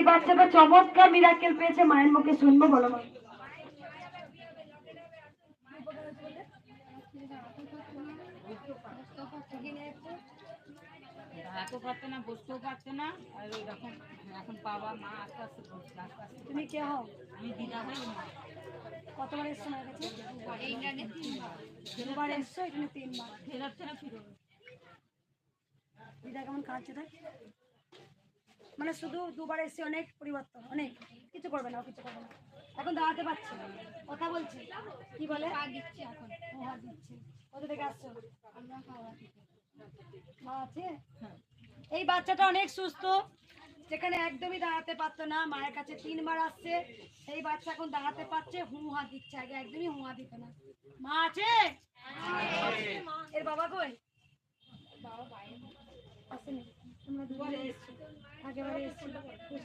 এই বাচ্চাটা চমৎকার মিরাকেল পেয়েছে মায়ের মুখে শুনব বলো মা। পারতো না বসতেও পারতো না আর এরকম এখন বাবা মা আস্তে আস্তে বসছে আস্তে আস্তে। তুমি কে হও? আমি দিদা ভাই মা। কতবার এসছো কাছে? দুবার এসছো এখানে তিনবার। ফেরার ফেরা ফিরো দিদা কেমন কাঁদছে তাই মানে শুধু দুবার এসে অনেক পরিবর্তন অনেক। কিছু করবে না কিছু করবে না। এখন দাঁড়াতে পারছি। কথা বলছি। কি বলে? দিচ্ছি এখন। হাত দিচ্ছে। কোথা থেকে আসছো? মা আছে? এই বাচ্চাটা অনেক সুস্থ। যেখানে একদমই দাঁড়াতে পারতো না মায়ের কাছে তিনবার আসছে। সেই বাচ্চা এখন দাঁড়াতে পারছে হু হা দিচ্ছে আগে একদমই হু হা দিত না। মা আছে? এর বাবা কই? বাবা আসেনি। তোমরা দুবারে এসছো। আগেবারে এসছো